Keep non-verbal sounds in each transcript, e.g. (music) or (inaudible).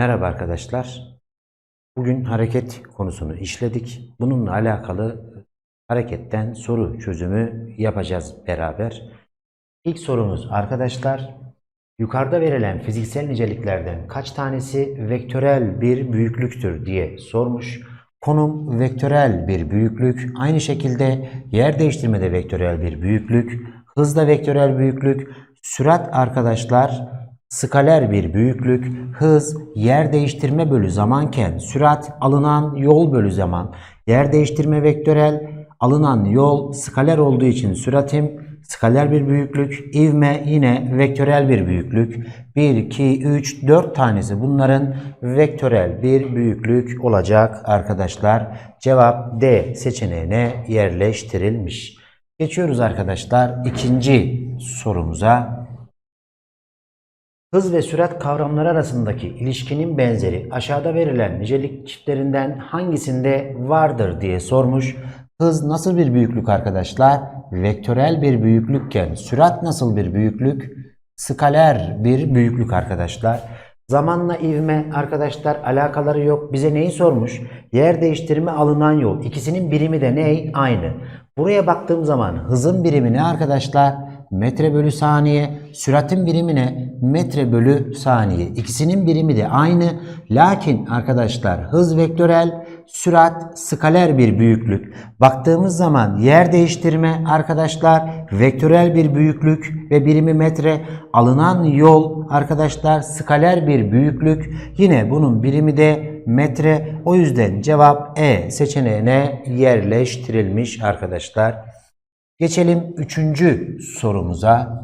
Merhaba arkadaşlar. Bugün hareket konusunu işledik. Bununla alakalı hareketten soru çözümü yapacağız beraber. İlk sorumuz arkadaşlar. Yukarıda verilen fiziksel niceliklerden kaç tanesi vektörel bir büyüklüktür diye sormuş. Konum vektörel bir büyüklük. Aynı şekilde yer değiştirmede vektörel bir büyüklük. Hızda vektörel büyüklük. Sürat arkadaşlar skaler bir büyüklük. Hız yer değiştirme bölü zamanken sürat alınan yol bölü zaman. Yer değiştirme vektörel alınan yol skaler olduğu için süratim skaler bir büyüklük. İvme yine vektörel bir büyüklük. 1, 2, 3, 4 tanesi bunların vektörel bir büyüklük olacak arkadaşlar. Cevap D seçeneğine yerleştirilmiş. Geçiyoruz arkadaşlar ikinci sorumuza. Hız ve sürat kavramları arasındaki ilişkinin benzeri aşağıda verilen nicelik çiftlerinden hangisinde vardır diye sormuş. Hız nasıl bir büyüklük arkadaşlar? Vektörel bir büyüklükken sürat nasıl bir büyüklük? Skaler bir büyüklük arkadaşlar. Zamanla ivme arkadaşlar alakaları yok. Bize neyi sormuş? Yer değiştirme alınan yol. İkisinin birimi de ne? Aynı. Buraya baktığım zaman hızın birimi ne arkadaşlar? Metre bölü saniye. Süratin birimi ne? Metre bölü saniye. İkisinin birimi de aynı. Lakin arkadaşlar hız vektörel, sürat skaler bir büyüklük. Baktığımız zaman yer değiştirme arkadaşlar vektörel bir büyüklük ve birimi metre. Alınan yol arkadaşlar skaler bir büyüklük. Yine bunun birimi de metre. O yüzden cevap E seçeneğine yerleştirilmiş arkadaşlar. Geçelim üçüncü sorumuza.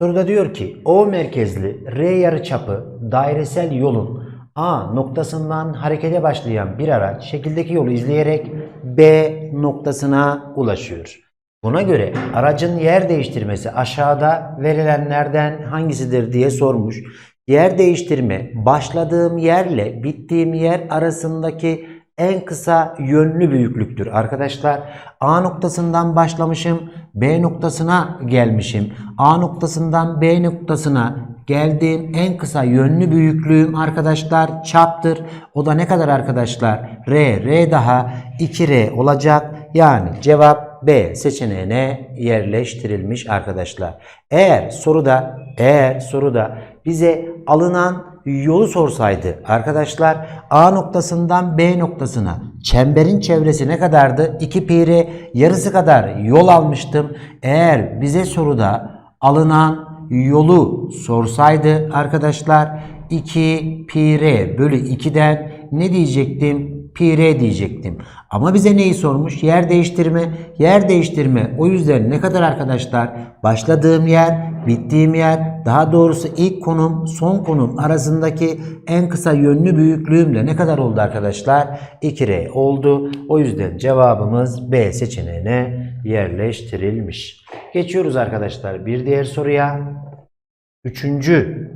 Soruda diyor ki O merkezli R yarıçapı dairesel yolun A noktasından harekete başlayan bir araç şekildeki yolu izleyerek B noktasına ulaşıyor. Buna göre aracın yer değiştirmesi aşağıda verilenlerden hangisidir diye sormuş. Yer değiştirme başladığım yerle bittiğim yer arasındaki en kısa yönlü büyüklüktür. Arkadaşlar A noktasından başlamışım. B noktasına gelmişim. A noktasından B noktasına geldiğim en kısa yönlü büyüklüğüm arkadaşlar çaptır. O da ne kadar arkadaşlar? R, R daha 2R olacak. Yani cevap B seçeneğine yerleştirilmiş arkadaşlar. Eğer soruda eğer soruda bize alınan yolu sorsaydı arkadaşlar A noktasından B noktasına çemberin çevresi ne kadardı? 2 pi r yarısı kadar yol almıştım. Eğer bize soruda alınan yolu sorsaydı arkadaşlar 2 pi r bölü 2'den ne diyecektim? Pi r diyecektim. Ama bize neyi sormuş? Yer değiştirme. Yer değiştirme. O yüzden ne kadar arkadaşlar? Başladığım yer, bittiğim yer, daha doğrusu ilk konum, son konum arasındaki en kısa yönlü büyüklüğümle ne kadar oldu arkadaşlar? 2R oldu. O yüzden cevabımız B seçeneğine yerleştirilmiş. Geçiyoruz arkadaşlar bir diğer soruya. Üçüncü,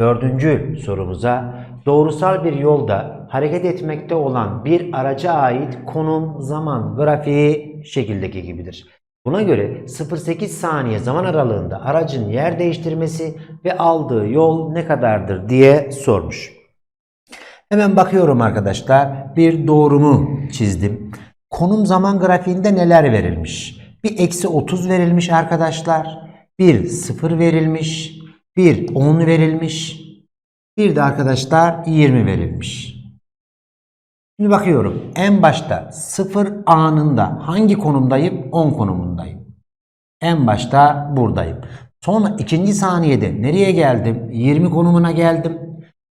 dördüncü sorumuza doğrusal bir yolda hareket etmekte olan bir araca ait konum zaman grafiği şekildeki gibidir. Buna göre 0-8 saniye zaman aralığında aracın yer değiştirmesi ve aldığı yol ne kadardır diye sormuş. Hemen bakıyorum arkadaşlar. Bir doğrumu çizdim. Konum zaman grafiğinde neler verilmiş? Bir eksi 30 verilmiş arkadaşlar. Bir 0 verilmiş. Bir 10 verilmiş. Bir de arkadaşlar 20 verilmiş. Şimdi bakıyorum. En başta 0 anında hangi konumdayım? 10 konumundayım. En başta buradayım. Sonra ikinci saniyede nereye geldim? 20 konumuna geldim.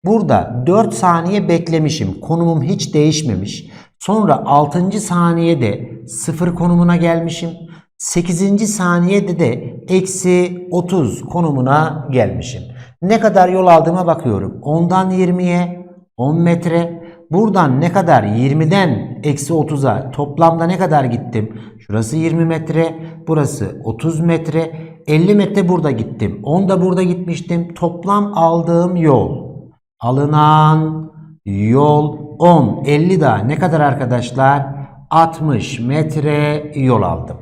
Burada 4 saniye beklemişim. Konumum hiç değişmemiş. Sonra 6. saniyede 0 konumuna gelmişim. 8. saniyede de eksi 30 konumuna gelmişim. Ne kadar yol aldığıma bakıyorum. 10'dan 20'ye 10 metre. Buradan ne kadar 20'den eksi 30'a toplamda ne kadar gittim? Şurası 20 metre. Burası 30 metre. 50 metre burada gittim. 10 da burada gitmiştim. Toplam aldığım yol. Alınan yol 10. 50 daha ne kadar arkadaşlar? 60 metre yol aldım.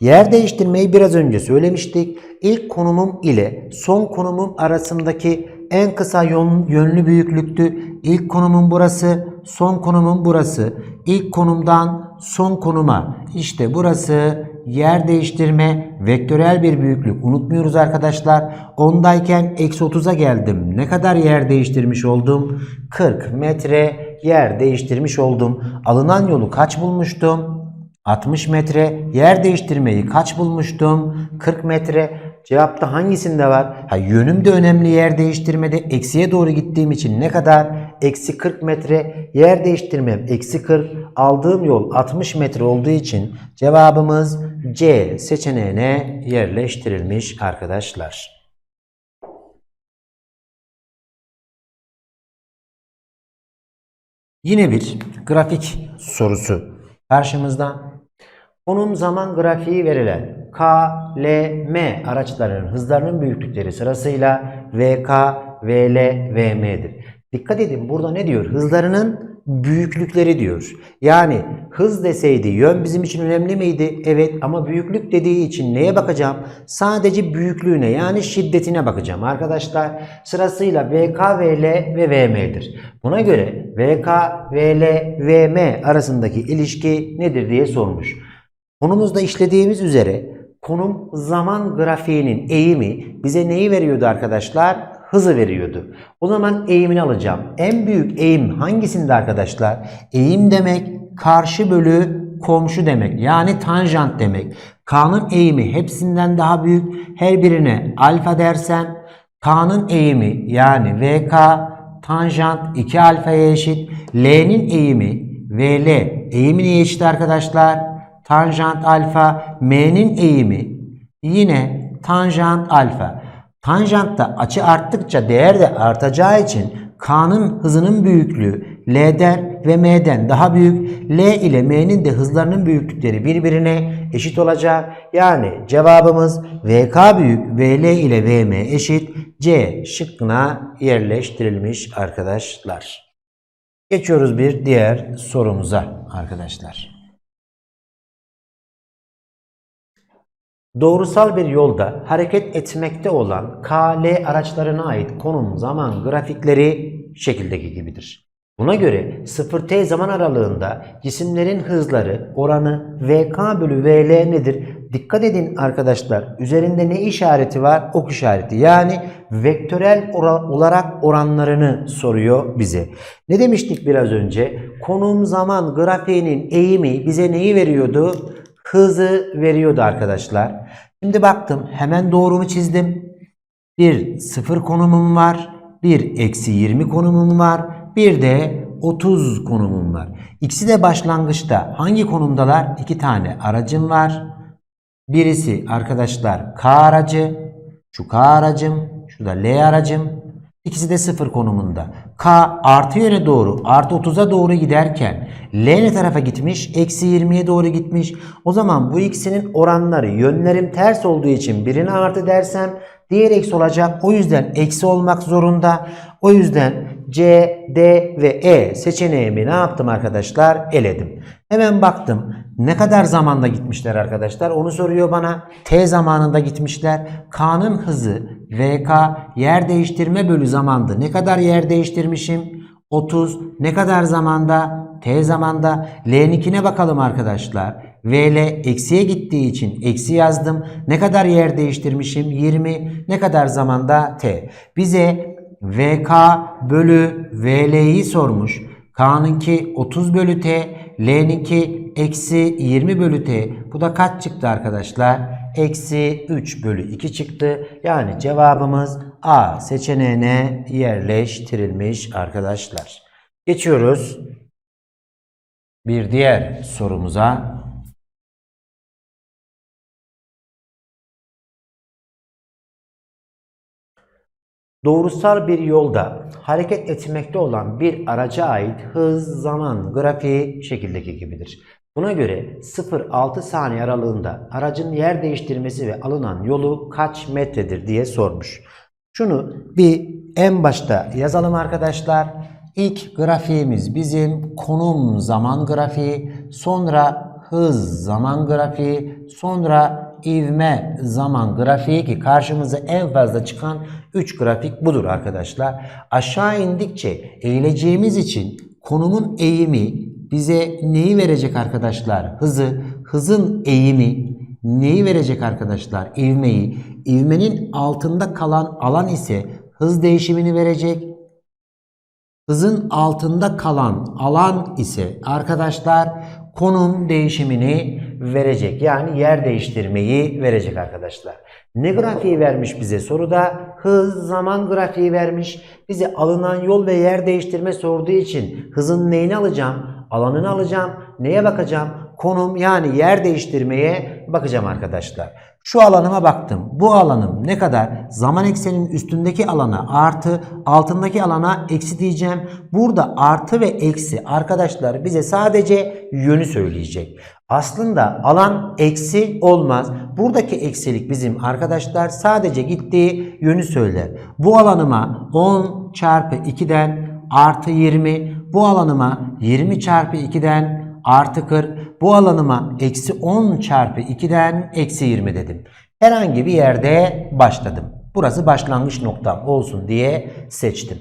Yer değiştirmeyi biraz önce söylemiştik. İlk konumum ile son konumum arasındaki en kısa yön- yönlü büyüklüktü. İlk konumun burası, son konumun burası. İlk konumdan son konuma. İşte burası yer değiştirme, vektörel bir büyüklük. Unutmuyoruz arkadaşlar. 10'dayken eksi 30'a geldim. Ne kadar yer değiştirmiş oldum? 40 metre yer değiştirmiş oldum. Alınan yolu kaç bulmuştum? 60 metre. Yer değiştirmeyi kaç bulmuştum? 40 metre. Cevapta hangisinde var? Ha, yönüm de önemli yer değiştirmede. Eksiye doğru gittiğim için ne kadar? Eksi 40 metre. Yer değiştirmem eksi 40. Aldığım yol 60 metre olduğu için cevabımız C seçeneğine yerleştirilmiş arkadaşlar. Yine bir grafik sorusu karşımızda. Konum zaman grafiği verilen K, L, M araçlarının hızlarının büyüklükleri sırasıyla VK, VL, VM'dir. Dikkat edin burada ne diyor? Hızlarının büyüklükleri diyor. Yani hız deseydi yön bizim için önemli miydi? Evet ama büyüklük dediği için neye bakacağım? Sadece büyüklüğüne yani şiddetine bakacağım arkadaşlar. Sırasıyla VK, VL ve VM'dir. Buna göre VK, VL, VM arasındaki ilişki nedir diye sormuş. Konumuzda işlediğimiz üzere konum zaman grafiğinin eğimi bize neyi veriyordu arkadaşlar? Hızı veriyordu. O zaman eğimini alacağım. En büyük eğim hangisinde arkadaşlar? Eğim demek karşı bölü komşu demek. Yani tanjant demek. K'nın eğimi hepsinden daha büyük. Her birine alfa dersem K'nın eğimi yani VK tanjant 2 alfaya eşit. L'nin eğimi VL eğimi neye eşit arkadaşlar? Tanjant alfa m'nin eğimi yine tanjant alfa. Tanjantta açı arttıkça değer de artacağı için K'nın hızının büyüklüğü L'den ve M'den daha büyük. L ile M'nin de hızlarının büyüklükleri birbirine eşit olacak. Yani cevabımız VK büyük VL ile VM eşit C şıkkına yerleştirilmiş arkadaşlar. Geçiyoruz bir diğer sorumuza arkadaşlar. Doğrusal bir yolda hareket etmekte olan KL araçlarına ait konum zaman grafikleri şekildeki gibidir. Buna göre 0t zaman aralığında cisimlerin hızları oranı VK bölü VL nedir? Dikkat edin arkadaşlar üzerinde ne işareti var? Ok işareti yani vektörel olarak oranlarını soruyor bize. Ne demiştik biraz önce? Konum zaman grafiğinin eğimi bize neyi veriyordu? Hızı veriyordu arkadaşlar. Şimdi baktım hemen doğrumu çizdim. Bir sıfır konumum var. Bir eksi 20 konumum var. Bir de 30 konumum var. İkisi de başlangıçta hangi konumdalar? İki tane aracım var. Birisi arkadaşlar K aracı. Şu K aracım. Şu da L aracım. İkisi de sıfır konumunda. K artı yöne doğru artı 30'a doğru giderken L ne tarafa gitmiş? Eksi 20'ye doğru gitmiş. O zaman bu ikisinin oranları yönlerim ters olduğu için birine artı dersem diğer eksi olacak. O yüzden eksi olmak zorunda. O yüzden C, D ve E seçeneğimi ne yaptım arkadaşlar? Eledim. Hemen baktım. Ne kadar zamanda gitmişler arkadaşlar? Onu soruyor bana. T zamanında gitmişler. K'nın hızı VK yer değiştirme bölü zamandı. Ne kadar yer değiştirmişim? 30. Ne kadar zamanda? T zamanda. L'ninkine bakalım arkadaşlar. VL eksiye gittiği için eksi yazdım. Ne kadar yer değiştirmişim? 20. Ne kadar zamanda? T. Bize VK bölü VL'yi sormuş. K'nınki 30 bölü T, L'ninki eksi 20 bölü T. Bu da kaç çıktı arkadaşlar? Eksi 3 bölü 2 çıktı. Yani cevabımız A seçeneğine yerleştirilmiş arkadaşlar. Geçiyoruz bir diğer sorumuza. Doğrusal bir yolda hareket etmekte olan bir araca ait hız zaman grafiği şekildeki gibidir. Buna göre 0-6 saniye aralığında aracın yer değiştirmesi ve alınan yolu kaç metredir diye sormuş. Şunu bir en başta yazalım arkadaşlar. İlk grafiğimiz bizim konum zaman grafiği, sonra hız zaman grafiği, sonra ivme zaman grafiği ki karşımıza en fazla çıkan 3 grafik budur arkadaşlar. Aşağı indikçe eğileceğimiz için konumun eğimi bize neyi verecek arkadaşlar? Hızı, hızın eğimi neyi verecek arkadaşlar? İvmeyi. İvmenin altında kalan alan ise hız değişimini verecek. Hızın altında kalan alan ise arkadaşlar konum değişimini verecek. Yani yer değiştirmeyi verecek arkadaşlar. Ne grafiği vermiş bize soruda? Hız zaman grafiği vermiş. Bize alınan yol ve yer değiştirme sorduğu için hızın neyini alacağım? Alanını alacağım. Neye bakacağım? Konum yani yer değiştirmeye bakacağım arkadaşlar. Şu alanıma baktım. Bu alanım ne kadar? Zaman ekseninin üstündeki alana artı, altındaki alana eksi diyeceğim. Burada artı ve eksi arkadaşlar bize sadece yönü söyleyecek. Aslında alan eksi olmaz. Buradaki eksilik bizim arkadaşlar sadece gittiği yönü söyler. Bu alanıma 10 çarpı 2'den artı 20, bu alanıma 20 çarpı 2'den artı 40, bu alanıma eksi 10 çarpı 2'den eksi 20 dedim. Herhangi bir yerde başladım. Burası başlangıç noktam olsun diye seçtim.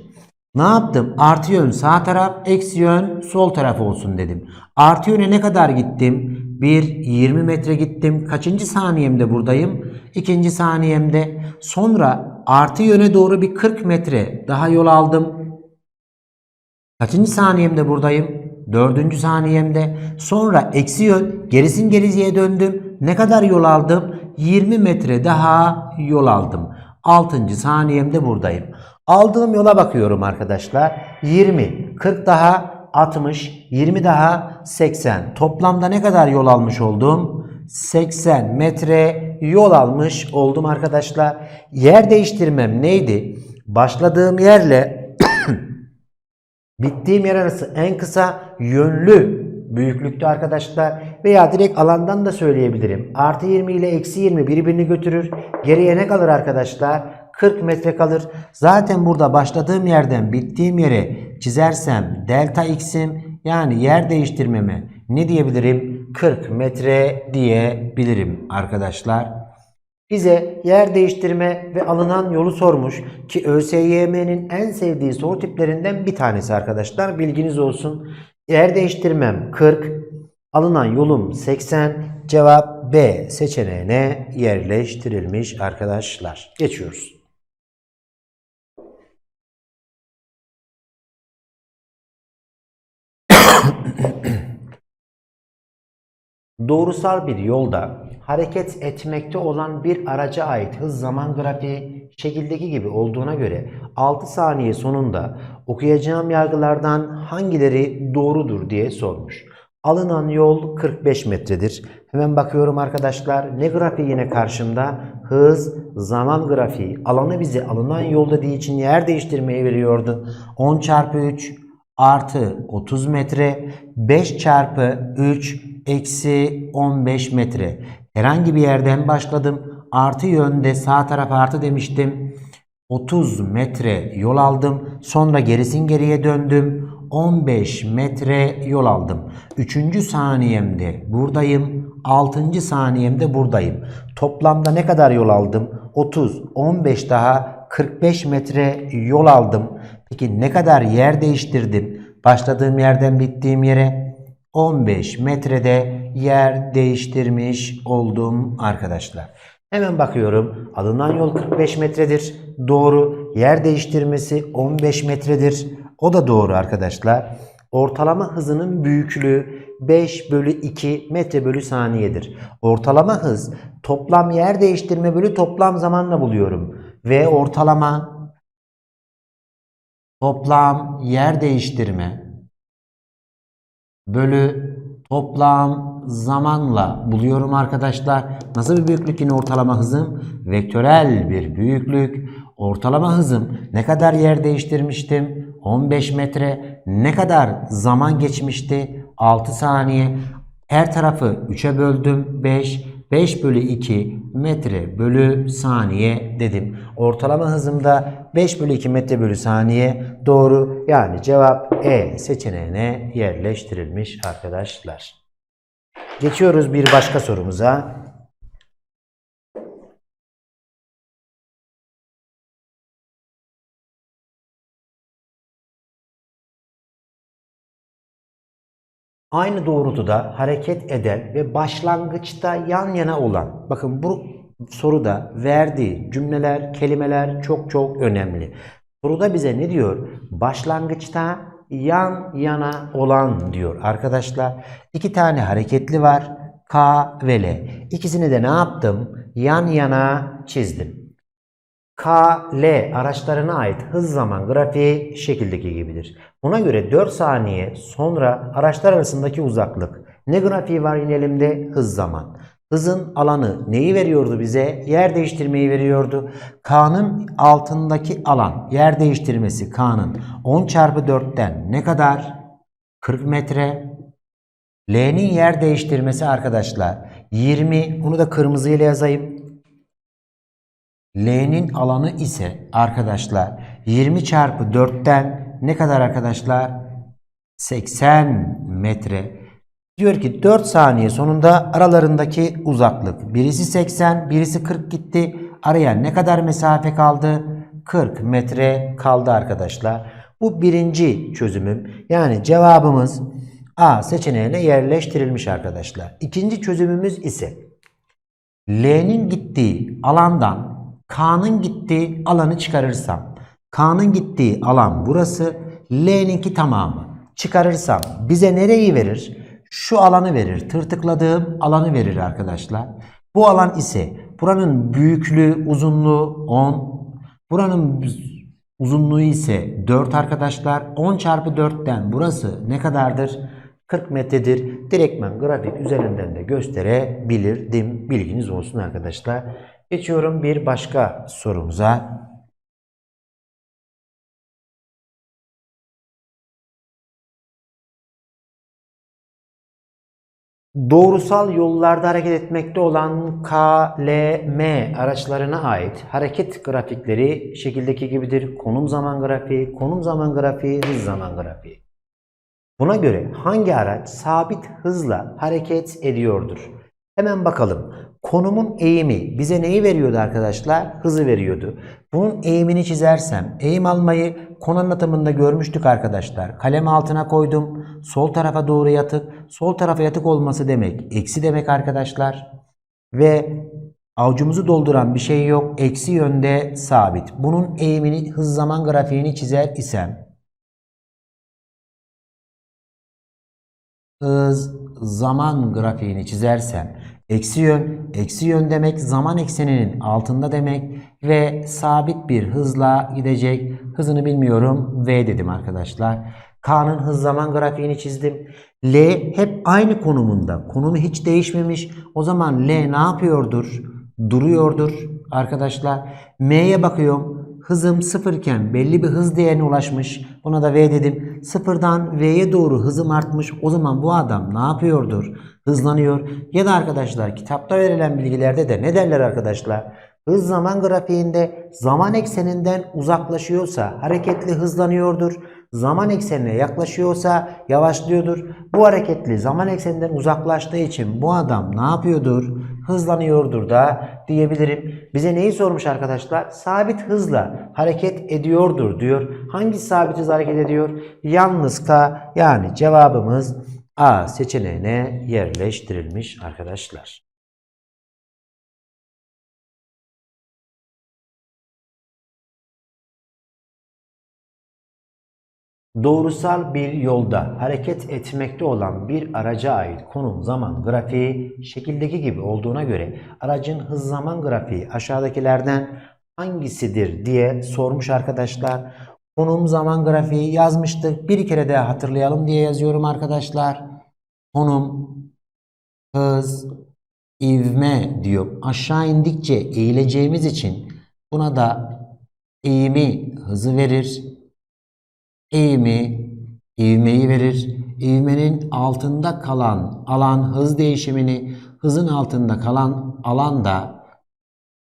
Ne yaptım? Artı yön sağ taraf, eksi yön sol taraf olsun dedim. Artı yöne ne kadar gittim? 1, 20 metre gittim. Kaçıncı saniyemde buradayım? İkinci saniyemde. Sonra artı yöne doğru bir 40 metre daha yol aldım. Kaçıncı saniyemde buradayım? Dördüncü saniyemde. Sonra eksi yön gerisin gerisiye döndüm. Ne kadar yol aldım? 20 metre daha yol aldım. Altıncı saniyemde buradayım. Aldığım yola bakıyorum arkadaşlar. 20, 40 daha 60, 20 daha 80. Toplamda ne kadar yol almış oldum? 80 metre yol almış oldum arkadaşlar. Yer değiştirmem neydi? Başladığım yerle Bittiğim yer arası en kısa yönlü büyüklükte arkadaşlar veya direkt alandan da söyleyebilirim. Artı 20 ile eksi 20 birbirini götürür. Geriye ne kalır arkadaşlar? 40 metre kalır. Zaten burada başladığım yerden bittiğim yere çizersem delta x'im yani yer değiştirmeme ne diyebilirim? 40 metre diyebilirim arkadaşlar. Bize yer değiştirme ve alınan yolu sormuş ki ÖSYM'nin en sevdiği soru tiplerinden bir tanesi arkadaşlar. Bilginiz olsun. Yer değiştirmem 40, alınan yolum 80. Cevap B seçeneğine yerleştirilmiş arkadaşlar. Geçiyoruz. (coughs) Doğrusal bir yolda hareket etmekte olan bir araca ait hız zaman grafiği şekildeki gibi olduğuna göre 6 saniye sonunda okuyacağım yargılardan hangileri doğrudur diye sormuş. Alınan yol 45 metredir. Hemen bakıyorum arkadaşlar. Ne grafiği yine karşımda? Hız, zaman grafiği. Alanı bize alınan yol dediği için yer değiştirmeyi veriyordu. 10 çarpı 3 artı 30 metre. 5 çarpı 3 eksi 15 metre. Herhangi bir yerden başladım. Artı yönde sağ taraf artı demiştim. 30 metre yol aldım. Sonra gerisin geriye döndüm. 15 metre yol aldım. 3. saniyemde buradayım. 6. saniyemde buradayım. Toplamda ne kadar yol aldım? 30, 15 daha 45 metre yol aldım. Peki ne kadar yer değiştirdim? Başladığım yerden bittiğim yere 15 metrede yer değiştirmiş oldum arkadaşlar. Hemen bakıyorum. Alınan yol 45 metredir. Doğru. Yer değiştirmesi 15 metredir. O da doğru arkadaşlar. Ortalama hızının büyüklüğü 5 bölü 2 metre bölü saniyedir. Ortalama hız toplam yer değiştirme bölü toplam zamanla buluyorum. Ve ortalama toplam yer değiştirme bölü toplam zamanla buluyorum arkadaşlar. Nasıl bir büyüklük yine ortalama hızım? Vektörel bir büyüklük. Ortalama hızım ne kadar yer değiştirmiştim? 15 metre. Ne kadar zaman geçmişti? 6 saniye. Her tarafı 3'e böldüm. 5. 5 bölü 2 metre bölü saniye dedim. Ortalama hızımda 5 bölü 2 metre bölü saniye doğru. Yani cevap E seçeneğine yerleştirilmiş arkadaşlar. Geçiyoruz bir başka sorumuza. Aynı doğrultuda hareket eden ve başlangıçta yan yana olan, bakın bu soruda verdiği cümleler, kelimeler çok çok önemli. Soruda bize ne diyor? Başlangıçta yan yana olan diyor arkadaşlar. İki tane hareketli var. K ve L. İkisini de ne yaptım? Yan yana çizdim. K, L araçlarına ait hız zaman grafiği şekildeki gibidir. Buna göre 4 saniye sonra araçlar arasındaki uzaklık. Ne grafiği var yine elimde? Hız zaman. Hızın alanı neyi veriyordu bize? Yer değiştirmeyi veriyordu. K'nın altındaki alan, yer değiştirmesi K'nın 10 çarpı 4'ten ne kadar? 40 metre. L'nin yer değiştirmesi arkadaşlar 20. Bunu da kırmızıyla yazayım. L'nin alanı ise arkadaşlar 20 çarpı 4'ten ne kadar arkadaşlar? 80 metre. Diyor ki 4 saniye sonunda aralarındaki uzaklık. Birisi 80, birisi 40 gitti. Araya ne kadar mesafe kaldı? 40 metre kaldı arkadaşlar. Bu birinci çözümüm. Yani cevabımız A seçeneğine yerleştirilmiş arkadaşlar. İkinci çözümümüz ise L'nin gittiği alandan K'nın gittiği alanı çıkarırsam K'nın gittiği alan burası L'ninki tamamı. Çıkarırsam bize nereyi verir? Şu alanı verir. Tırtıkladığım alanı verir arkadaşlar. Bu alan ise buranın büyüklüğü, uzunluğu 10. Buranın uzunluğu ise 4 arkadaşlar. 10 çarpı 4'ten burası ne kadardır? 40 metredir. Direktmen grafik üzerinden de gösterebilirdim. Bilginiz olsun arkadaşlar. Geçiyorum bir başka sorumuza. Doğrusal yollarda hareket etmekte olan K, L, M araçlarına ait hareket grafikleri şekildeki gibidir. Konum zaman grafiği, konum zaman grafiği, hız zaman grafiği. Buna göre hangi araç sabit hızla hareket ediyordur? Hemen bakalım. Konumun eğimi bize neyi veriyordu arkadaşlar? Hızı veriyordu. Bunun eğimini çizersem, eğim almayı konu anlatımında görmüştük arkadaşlar. Kalem altına koydum. Sol tarafa doğru yatık. Sol tarafa yatık olması demek. Eksi demek arkadaşlar. Ve avucumuzu dolduran bir şey yok. Eksi yönde sabit. Bunun eğimini, hız zaman grafiğini çizer isem hız zaman grafiğini çizersem eksi yön, eksi yön demek zaman ekseninin altında demek ve sabit bir hızla gidecek. Hızını bilmiyorum. V dedim arkadaşlar. K'nın hız zaman grafiğini çizdim. L hep aynı konumunda. Konumu hiç değişmemiş. O zaman L ne yapıyordur? Duruyordur arkadaşlar. M'ye bakıyorum. Hızım sıfırken belli bir hız değerine ulaşmış. Buna da V dedim. Sıfırdan V'ye doğru hızım artmış. O zaman bu adam ne yapıyordur? Hızlanıyor. Ya da arkadaşlar kitapta verilen bilgilerde de ne derler arkadaşlar? Hız zaman grafiğinde zaman ekseninden uzaklaşıyorsa hareketli hızlanıyordur. Zaman eksenine yaklaşıyorsa yavaşlıyordur. Bu hareketli zaman ekseninden uzaklaştığı için bu adam ne yapıyordur? Hızlanıyordur da diyebilirim. Bize neyi sormuş arkadaşlar? Sabit hızla hareket ediyordur diyor. Hangi sabit hız hareket ediyor? Yalnız K yani cevabımız A seçeneğine yerleştirilmiş arkadaşlar. Doğrusal bir yolda hareket etmekte olan bir araca ait konum zaman grafiği şekildeki gibi olduğuna göre aracın hız zaman grafiği aşağıdakilerden hangisidir diye sormuş arkadaşlar. Konum zaman grafiği yazmıştık. Bir kere daha hatırlayalım diye yazıyorum arkadaşlar. Konum, hız, ivme diyor. Aşağı indikçe eğileceğimiz için buna da eğimi hızı verir eğimi, ivmeyi verir. İvmenin altında kalan alan hız değişimini, hızın altında kalan alan da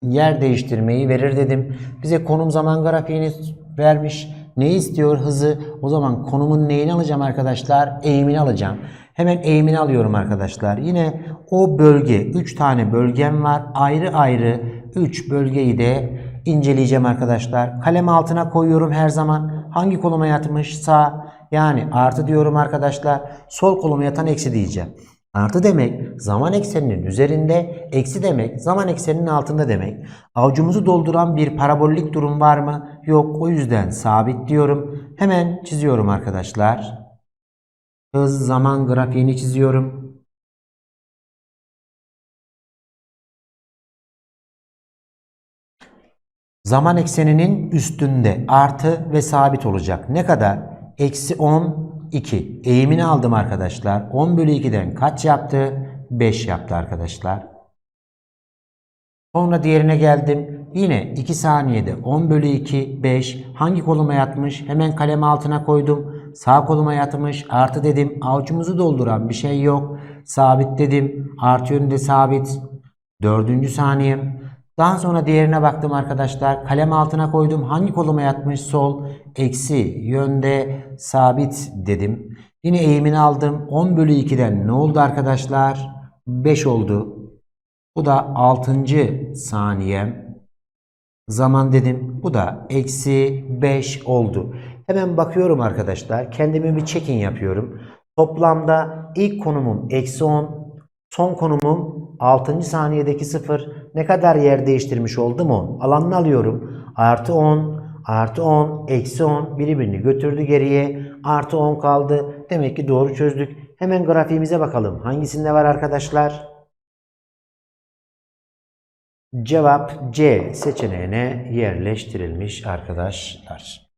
yer değiştirmeyi verir dedim. Bize konum zaman grafiğini vermiş. Ne istiyor hızı? O zaman konumun neyini alacağım arkadaşlar? Eğimini alacağım. Hemen eğimini alıyorum arkadaşlar. Yine o bölge 3 tane bölgem var. Ayrı ayrı 3 bölgeyi de inceleyeceğim arkadaşlar. Kalem altına koyuyorum her zaman. Hangi koluma yatmış? Sağ. Yani artı diyorum arkadaşlar. Sol koluma yatan eksi diyeceğim. Artı demek zaman ekseninin üzerinde, eksi demek zaman ekseninin altında demek. Avucumuzu dolduran bir parabolik durum var mı? Yok. O yüzden sabit diyorum. Hemen çiziyorum arkadaşlar. Hız zaman grafiğini çiziyorum. Zaman ekseninin üstünde artı ve sabit olacak. Ne kadar? Eksi 10, 2. Eğimini aldım arkadaşlar. 10 bölü 2'den kaç yaptı? 5 yaptı arkadaşlar. Sonra diğerine geldim. Yine 2 saniyede 10 bölü 2, 5. Hangi koluma yatmış? Hemen kalem altına koydum. Sağ koluma yatmış. Artı dedim. Avucumuzu dolduran bir şey yok. Sabit dedim. Artı yönünde sabit. Dördüncü saniyem. Daha sonra diğerine baktım arkadaşlar. Kalem altına koydum. Hangi koluma yatmış? Sol. Eksi yönde sabit dedim. Yine eğimini aldım. 10 bölü 2'den ne oldu arkadaşlar? 5 oldu. Bu da 6. saniyem. Zaman dedim. Bu da eksi 5 oldu. Hemen bakıyorum arkadaşlar. Kendime bir check-in yapıyorum. Toplamda ilk konumum eksi 10. Son konumum 6. saniyedeki 0. Ne kadar yer değiştirmiş oldum 10. Alanını alıyorum. Artı 10, artı 10, eksi 10 birbirini götürdü geriye. Artı 10 kaldı. Demek ki doğru çözdük. Hemen grafiğimize bakalım. Hangisinde var arkadaşlar? Cevap C seçeneğine yerleştirilmiş arkadaşlar.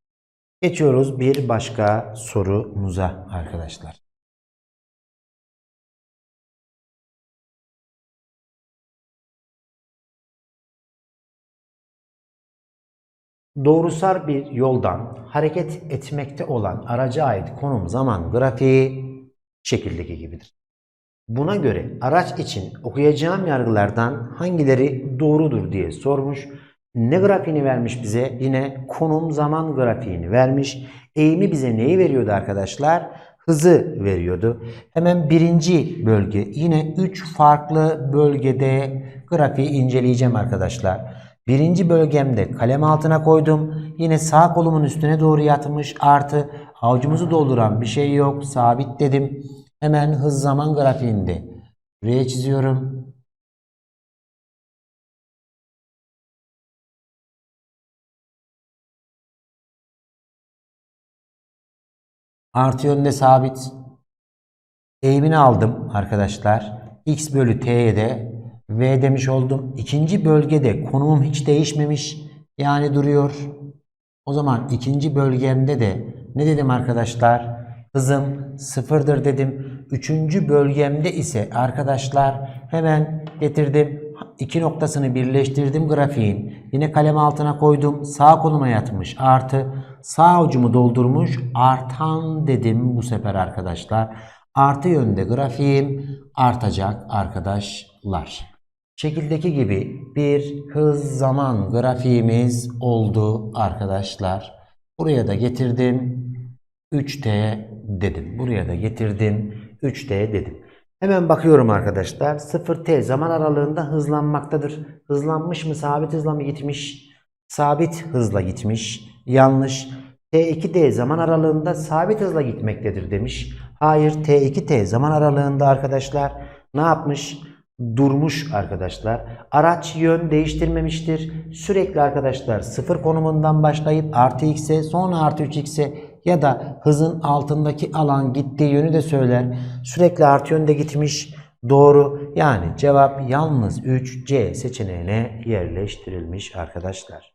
Geçiyoruz bir başka sorumuza arkadaşlar. Doğrusal bir yoldan hareket etmekte olan araca ait konum zaman grafiği şekildeki gibidir. Buna göre araç için okuyacağım yargılardan hangileri doğrudur diye sormuş. Ne grafiğini vermiş bize? Yine konum zaman grafiğini vermiş. Eğimi bize neyi veriyordu arkadaşlar? Hızı veriyordu. Hemen birinci bölge. Yine 3 farklı bölgede grafiği inceleyeceğim arkadaşlar. Birinci bölgemde kalem altına koydum. Yine sağ kolumun üstüne doğru yatmış. Artı avucumuzu dolduran bir şey yok. Sabit dedim. Hemen hız zaman grafiğinde. Buraya çiziyorum. Artı yönde sabit. Eğimini aldım arkadaşlar. X bölü T'ye de V demiş oldum. İkinci bölgede konumum hiç değişmemiş. Yani duruyor. O zaman ikinci bölgemde de ne dedim arkadaşlar? Hızım sıfırdır dedim. Üçüncü bölgemde ise arkadaşlar hemen getirdim. İki noktasını birleştirdim grafiğin. Yine kalem altına koydum. Sağ koluma yatmış. Artı sağ ucumu doldurmuş. Artan dedim bu sefer arkadaşlar. Artı yönde grafiğim artacak arkadaşlar. Şekildeki gibi bir hız zaman grafiğimiz oldu arkadaşlar. Buraya da getirdim. 3T dedim. Buraya da getirdim. 3T dedim. Hemen bakıyorum arkadaşlar. 0T zaman aralığında hızlanmaktadır. Hızlanmış mı? Sabit hızla mı gitmiş? Sabit hızla gitmiş. Yanlış. T2D zaman aralığında sabit hızla gitmektedir demiş. Hayır T2T zaman aralığında arkadaşlar ne yapmış? Durmuş arkadaşlar. Araç yön değiştirmemiştir. Sürekli arkadaşlar sıfır konumundan başlayıp artı x'e sonra artı 3x'e ya da hızın altındaki alan gittiği yönü de söyler. Sürekli artı yönde gitmiş. Doğru. Yani cevap yalnız 3C seçeneğine yerleştirilmiş arkadaşlar.